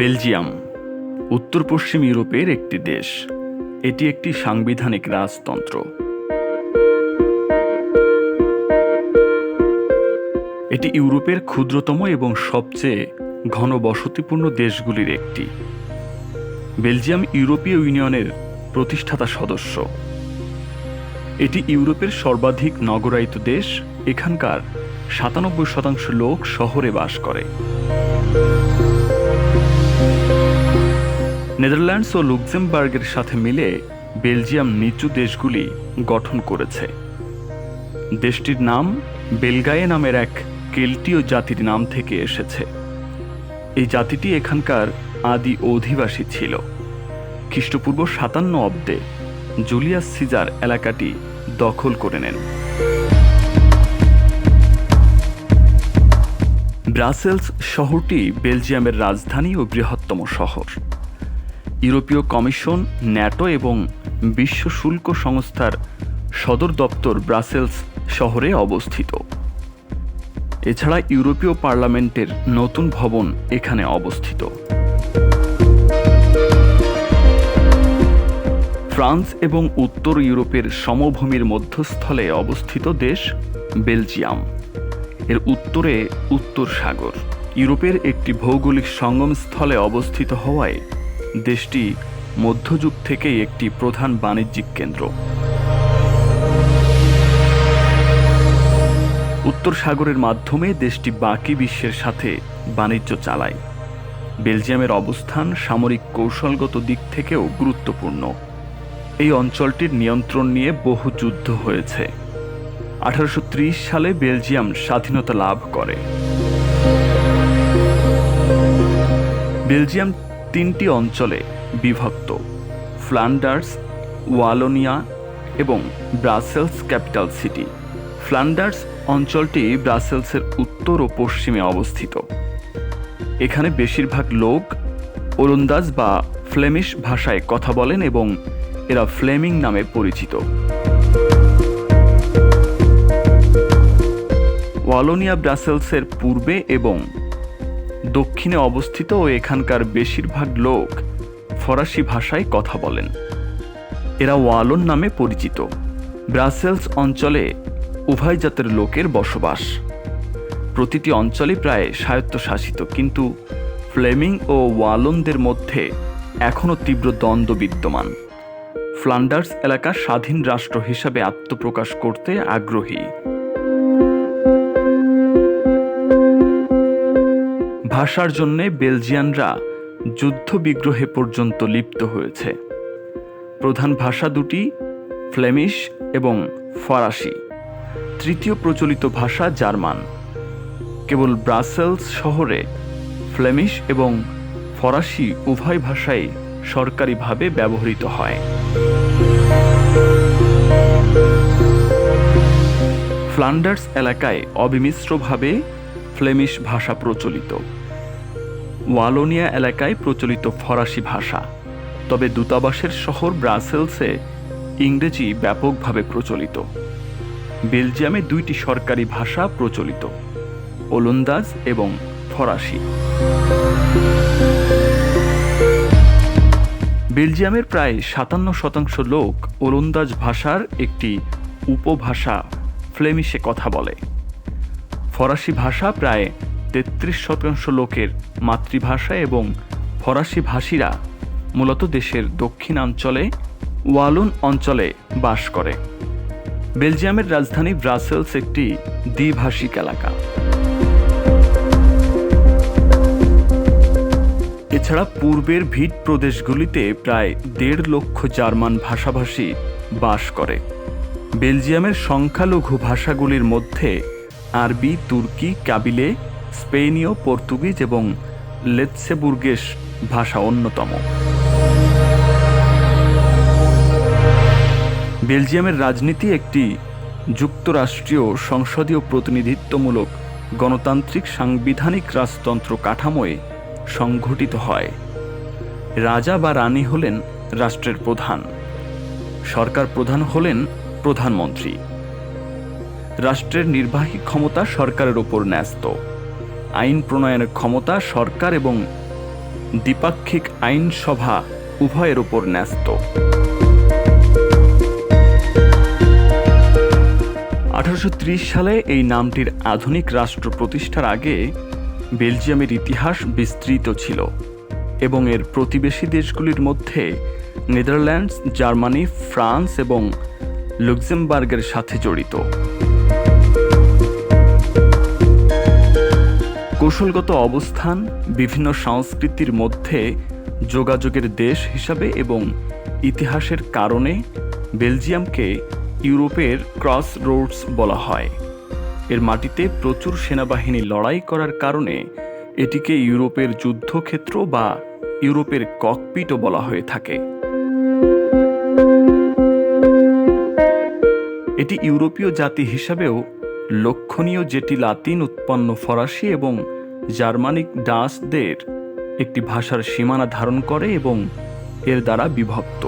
Belgium উত্তর পশ্চিম ইউরোপের একটি দেশ। এটি একটি সাংবিধানিক রাজতন্ত্র। এটি ইউরোপের ক্ষুদ্রতম এবং সবচেয়ে ঘনবসতিপূর্ণ দেশগুলির একটি। বেলজিয়াম ইউরোপীয় ইউনিয়নের প্রতিষ্ঠাতা সদস্য। এটি ইউরোপের সর্বাধিক নগরায়িত দেশ। এখানকার সাতানব্বই শতাংশ লোক শহরে বাস করে। নেদারল্যান্ডস ও লুক্সেমবার্গের সাথে মিলে বেলজিয়াম নিচু দেশগুলি গঠন করেছে। দেশটির নাম বেলগায়ে নামের এক কেল্টীয় জাতির নাম থেকে এসেছে। এই জাতিটি এখানকার আদি অধিবাসী ছিল। খ্রিস্টপূর্ব সাতান্ন অব্দে জুলিয়াস সিজার এলাকাটি দখল করে নেন। ব্রাসেলস শহরটি বেলজিয়ামের রাজধানী ও বৃহত্তম শহর। ইউরোপীয় কমিশন, ন্যাটো এবং বিশ্ব শুল্ক সংস্থার সদর দপ্তর ব্রাসেলস শহরে অবস্থিত। এছাড়া ইউরোপীয় পার্লামেন্টের নতুন ভবন এখানে অবস্থিত। ফ্রান্স এবং উত্তর ইউরোপের সমভূমির মধ্যস্থলে অবস্থিত দেশ বেলজিয়াম। এর উত্তরে উত্তর সাগর। ইউরোপের একটি ভৌগোলিক সঙ্গমস্থলে অবস্থিত হওয়ায় দেশটি মধ্যযুগ থেকেই একটি প্রধান বাণিজ্যিক কেন্দ্র। উত্তর সাগরের মাধ্যমে দেশটি বাকি বিশ্বের সাথে বাণিজ্য চালায়। বেলজিয়ামের অবস্থান সামরিক কৌশলগত দিক থেকেও গুরুত্বপূর্ণ। এই অঞ্চলটির নিয়ন্ত্রণ নিয়ে বহু যুদ্ধ হয়েছে। আঠারোশো ত্রিশ সালে বেলজিয়াম স্বাধীনতা লাভ করে। বেলজিয়াম তিনটি অঞ্চলে বিভক্ত, ফ্লান্ডার্স, ওয়ালোনিয়া এবং ব্রাসেলস ক্যাপিটাল সিটি। ফ্লান্ডার্স অঞ্চলটি ব্রাসেলসের উত্তর ও পশ্চিমে অবস্থিত। এখানে বেশিরভাগ লোক ওলন্দাজ বা ফ্লেমিশ ভাষায় কথা বলেন এবং এরা ফ্লেমিং নামে পরিচিত। ওয়ালোনিয়া ব্রাসেলসের পূর্বে এবং দক্ষিণে অবস্থিত ও এখানকার বেশিরভাগ লোক ফরাসি ভাষায় কথা বলেন। এরা ওয়ালন নামে পরিচিত। ব্রাসেলস অঞ্চলে উভয় জাতের লোকের বসবাস। প্রতিটি অঞ্চলই প্রায় স্বায়ত্তশাসিত, কিন্তু ফ্লেমিং ও ওয়ালনদের মধ্যে এখনও তীব্র দ্বন্দ্ব বিদ্যমান। ফ্লান্ডার্স এলাকা স্বাধীন রাষ্ট্র হিসাবে আত্মপ্রকাশ করতে আগ্রহী। ভাষার জন্যে বেলজিয়ানরা যুদ্ধ বিগ্রহে পর্যন্ত লিপ্ত হয়েছে। প্রধান ভাষা দুটি ফ্লেমিশ এবং ফরাসি। তৃতীয় প্রচলিত ভাষা জার্মান। কেবল ব্রাসেলস শহরে ফ্লেমিশ এবং ফরাসি উভয় ভাষাই সরকারিভাবে ব্যবহৃত হয়। ফ্লান্ডার্স এলাকায় অবিমিশ্রভাবে ফ্লেমিশ ভাষা প্রচলিত। ওয়ালোনিয়া এলাকায় প্রচলিত ফরাসি ভাষা, তবে দূতাবাসের শহর ব্রাসেলসে ইংরেজি ব্যাপকভাবে প্রচলিত। বেলজিয়ামে দুইটি সরকারি ভাষা প্রচলিত, ওলন্দাজ এবং ফরাসি। বেলজিয়ামের প্রায় সাতান্ন শতাংশ লোক ওলন্দাজ ভাষার একটি উপভাষা ফ্লেমিশে কথা বলে। ফরাসি ভাষা প্রায় তেত্রিশ শতাংশ লোকের মাতৃভাষা এবং ফরাসি ভাষীরা মূলত দেশের দক্ষিণাঞ্চলে ওয়ালুন অঞ্চলে বাস করে। বেলজিয়ামের রাজধানী ব্রাসেলস একটি দ্বিভাষিক এলাকা। এছাড়া পূর্বের ভিট প্রদেশগুলিতে প্রায় দেড় লক্ষ জার্মান ভাষাভাষী বাস করে। বেলজিয়ামের সংখ্যালঘু ভাষাগুলির মধ্যে আরবি, তুর্কি, কাবিলে স্পেনীয়, পর্তুগিজ এবং লেৎসেবুর্গেস ভাষা অন্যতম। বেলজিয়ামের রাজনীতি একটি যুক্তরাষ্ট্রীয় সংসদীয় প্রতিনিধিত্বমূলক গণতান্ত্রিক সাংবিধানিক রাজতন্ত্র কাঠামোয় সংঘটিত হয়। রাজা বা রানী হলেন রাষ্ট্রের প্রধান, সরকার প্রধান হলেন প্রধানমন্ত্রী। রাষ্ট্রের নির্বাহী ক্ষমতা সরকারের ওপর ন্যস্ত। আইন প্রণয়নের ক্ষমতা সরকার এবং দ্বিপাক্ষিক আইনসভা উভয়ের ওপর ন্যস্ত। আঠারোশো ত্রিশ সালে এই নামটির আধুনিক রাষ্ট্র প্রতিষ্ঠার আগে বেলজিয়ামের ইতিহাস বিস্তৃত ছিল এবং এর প্রতিবেশী দেশগুলির মধ্যে নেদারল্যান্ডস, জার্মানি, ফ্রান্স এবং লুক্সেমবার্গের সাথে জড়িত। কৌশলগত অবস্থান, বিভিন্ন সংস্কৃতির মধ্যে যোগাযোগের দেশ হিসাবে এবং ইতিহাসের কারণে বেলজিয়ামকে ইউরোপের ক্রস রোডস বলা হয়। এর মাটিতে প্রচুর সেনাবাহিনী লড়াই করার কারণে এটিকে ইউরোপের যুদ্ধক্ষেত্র বা ইউরোপের ককপিটও বলা হয়ে থাকে। এটি ইউরোপীয় জাতি হিসাবেও লক্ষণীয় যেটি লাতিন উৎপন্ন ফরাসি এবং জার্মানিক ডাচদের একটি ভাষার সীমানা ধারণ করে এবং এর দ্বারা বিভক্ত।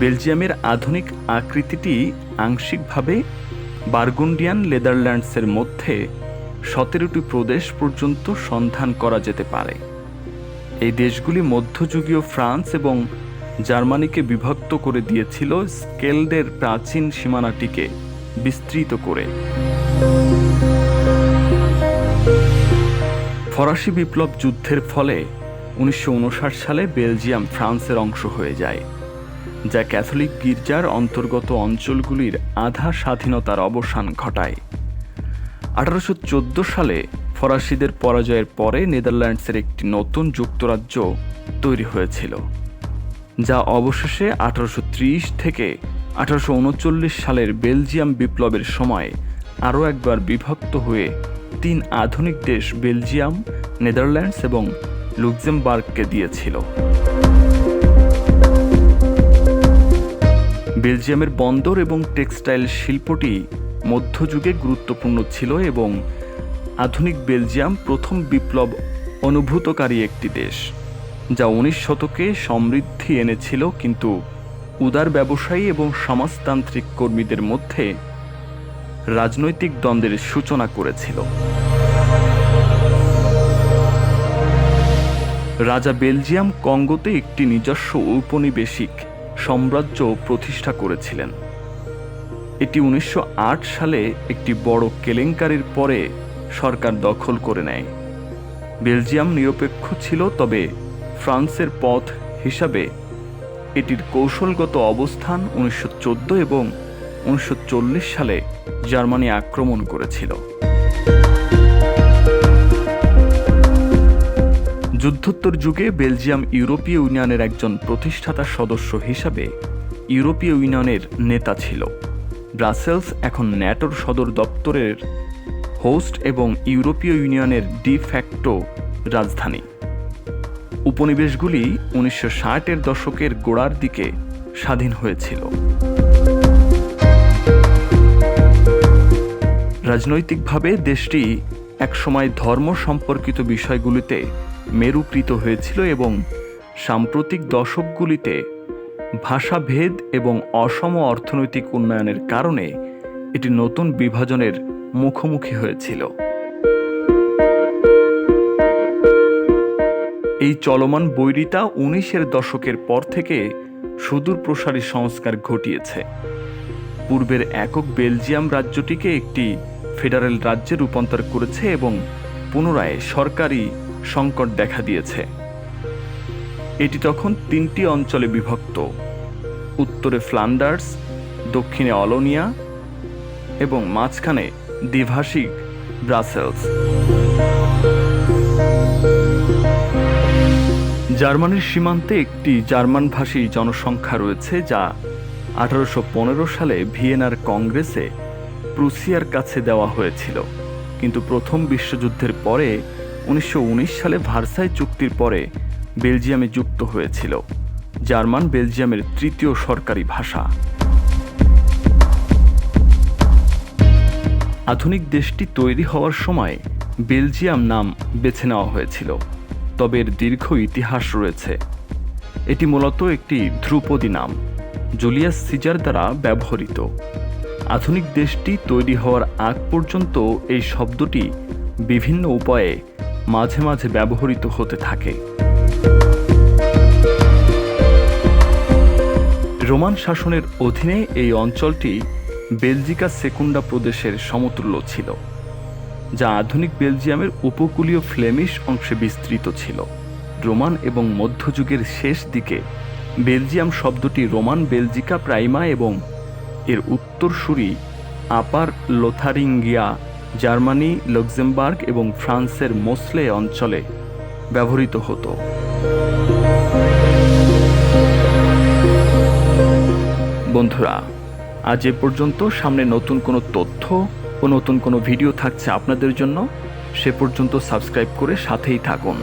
বেলজিয়ামের আধুনিক আকৃতিটি আংশিকভাবে বার্গুন্ডিয়ান নেদারল্যান্ডসের মধ্যে সতেরোটি প্রদেশ পর্যন্ত সন্ধান করা যেতে পারে। এই দেশগুলি মধ্যযুগীয় ফ্রান্স এবং জার্মানিকে বিভক্ত করে দিয়েছিল স্কেলডের প্রাচীন সীমানাটিকে বিস্তৃত করে। ফরাসি বিপ্লব যুদ্ধের ফলে উনিশশো উনষাট সালে বেলজিয়াম ফ্রান্সের অংশ হয়ে যায়, যা ক্যাথলিক গির্জার অন্তর্গত অঞ্চলগুলির আধা স্বাধীনতার অবসান ঘটায়। আঠারোশো চোদ্দ সালে ফরাসিদের পরাজয়ের পরে নেদারল্যান্ডসের একটি নতুন যুক্তরাজ্য তৈরি হয়েছিল, যা অবশেষে আঠারোশো ত্রিশ থেকে আঠারোশো উনচল্লিশ সালের বেলজিয়াম বিপ্লবের সময় আরও একবার বিভক্ত হয়ে তিন আধুনিক দেশ বেলজিয়াম, নেদারল্যান্ডস এবং লুক্সেমবার্গকে দিয়েছিল। বেলজিয়ামের বন্দর এবং টেক্সটাইল শিল্পটি মধ্যযুগে গুরুত্বপূর্ণ ছিল এবং আধুনিক বেলজিয়াম প্রথম বিপ্লব অনুভূতকারী একটি দেশ, যা উনিশ শতকে সমৃদ্ধি এনেছিল কিন্তু উদার ব্যবসায়ী এবং সমাজতান্ত্রিক কর্মীদের মধ্যে রাজনৈতিক দ্বন্দ্বের সূচনা করেছিল। রাজা বেলজিয়াম কঙ্গোতে একটি নিজস্ব ঔপনিবেশিক সাম্রাজ্য প্রতিষ্ঠা করেছিলেন। এটি উনিশশো আট সালে একটি বড় কেলেঙ্কারির পরে সরকার দখল করে নেয়। বেলজিয়াম নিরপেক্ষ ছিল, তবে ফ্রান্সের পথ হিসাবে এটির কৌশলগত অবস্থান উনিশশো চোদ্দ এবং উনিশশো চল্লিশ সালে জার্মানি আক্রমণ করেছিল। যুদ্ধোত্তর যুগে বেলজিয়াম ইউরোপীয় ইউনিয়নের একজন প্রতিষ্ঠাতা সদস্য হিসাবে ইউরোপীয় ইউনিয়নের নেতা ছিল। ব্রাসেলস এখন ন্যাটোর সদর দপ্তরের হোস্ট এবং ইউরোপীয় ইউনিয়নের ডি ফ্যাক্টো রাজধানী। উপনিবেশগুলি উনিশশো ষাটের দশকের গোড়ার দিকে স্বাধীন হয়েছিল। রাজনৈতিকভাবে দেশটি একসময় ধর্ম সম্পর্কিত বিষয়গুলিতে মেরুকৃত হয়েছিল এবং সাম্প্রতিক দশকগুলিতে ভাষাভেদ এবং অসম অর্থনৈতিক উন্নয়নের কারণে এটি নতুন বিভাজনের মুখোমুখি হয়েছিল। এই চলমান বৈরিতা উনিশের দশকের পর থেকে সুদূর প্রসারী সংস্কার ঘটিয়েছে। পূর্বের একক বেলজিয়াম রাজ্যটিকে একটি ফেডারেল রাজ্যে রূপান্তর করেছে এবং পুনরায় সরকারি সংকট দেখা দিয়েছে। এটি তখন তিনটি অঞ্চলে বিভক্ত। উত্তরে ফ্লান্ডার্স, দক্ষিণে অলোনিয়া এবং মাঝখানে দ্বিভাষিক ব্রাসেলস। জার্মানির সীমান্তে একটি জার্মানভাষী জনসংখ্যা রয়েছে যা আঠারোশো পনেরো সালে ভিয়েনার কংগ্রেসে প্রুসিয়ার কাছে দেওয়া হয়েছিল। কিন্তু প্রথম বিশ্বযুদ্ধের পরে, উনিশশো উনিশ সালে ভার্সাই চুক্তির পরে বেলজিয়ামে যুক্ত হয়েছিল, জার্মান বেলজিয়ামের তৃতীয় সরকারি ভাষা। আধুনিক দেশটি তৈরি হওয়ার সময় বেলজিয়াম নাম বেছে নেওয়া হয়েছিল, তবে এর দীর্ঘ ইতিহাস রয়েছে। এটি মূলত একটি ধ্রুপদী নাম, জুলিয়াস সিজার দ্বারা ব্যবহৃত। আধুনিক দেশটি তৈরি হওয়ার আগ পর্যন্ত এই শব্দটি বিভিন্ন উপায়ে মাঝে মাঝে ব্যবহৃত হতে থাকে। রোমান শাসনের অধীনে এই অঞ্চলটি বেলজিকা সেকুন্ডা প্রদেশের সমতুল্য ছিল, যা আধুনিক বেলজিয়ামের উপকূলীয় ফ্লেমিশ অংশে বিস্তৃত ছিল। রোমান এবং মধ্যযুগের শেষ দিকে বেলজিয়াম শব্দটি রোমান বেলজিকা প্রাইমা এবং এর উত্তরসূরি আপার লোথারিঙ্গিয়া, জার্মানি, লক্সেমবার্গ এবং ফ্রান্সের মোসলে অঞ্চলে ব্যবহৃত হতো। বন্ধুরা, আজ এ পর্যন্ত। সামনে নতুন কোনো তথ্য ও নতুন কোনো ভিডিও থাকছে আপনাদের জন্য। সে পর্যন্ত সাবস্ক্রাইব করে সাথেই থাকুন।